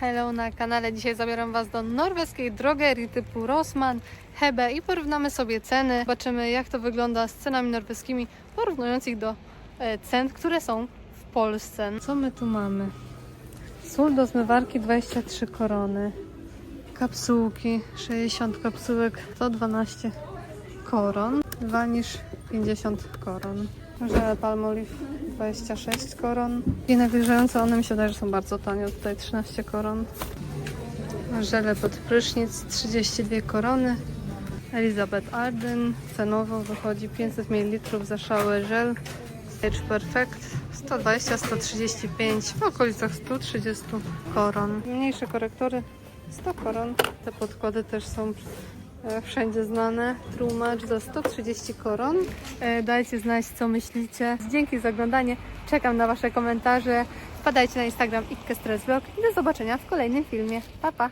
Hello na kanale. Dzisiaj zabieram Was do norweskiej drogerii typu Rossmann, Hebe i porównamy sobie ceny. Zobaczymy jak to wygląda z cenami norweskimi, porównując ich do e, cen, które są w Polsce. Co my tu mamy? Sól do zmywarki 23 korony. Kapsułki 60 kapsułek 112 koron. Wanisz 50 koron. Żele Palmolive 26 koron. I nawilżające one mi się wydaje, że są bardzo tanie. Tutaj 13 koron. Żele pod prysznic 32 korony. Elizabeth Arden. Cenowo wychodzi 500 ml za szały żel. Stage Perfect 120-135 w okolicach 130 koron. Mniejsze korektory 100 koron. Te podkłady też są wszędzie znane. True Match za 130 koron. E, Dajcie znać, co myślicie. Dzięki za oglądanie. Czekam na Wasze komentarze. Wpadajcie na Instagram Ikke i do zobaczenia w kolejnym filmie. Pa, pa!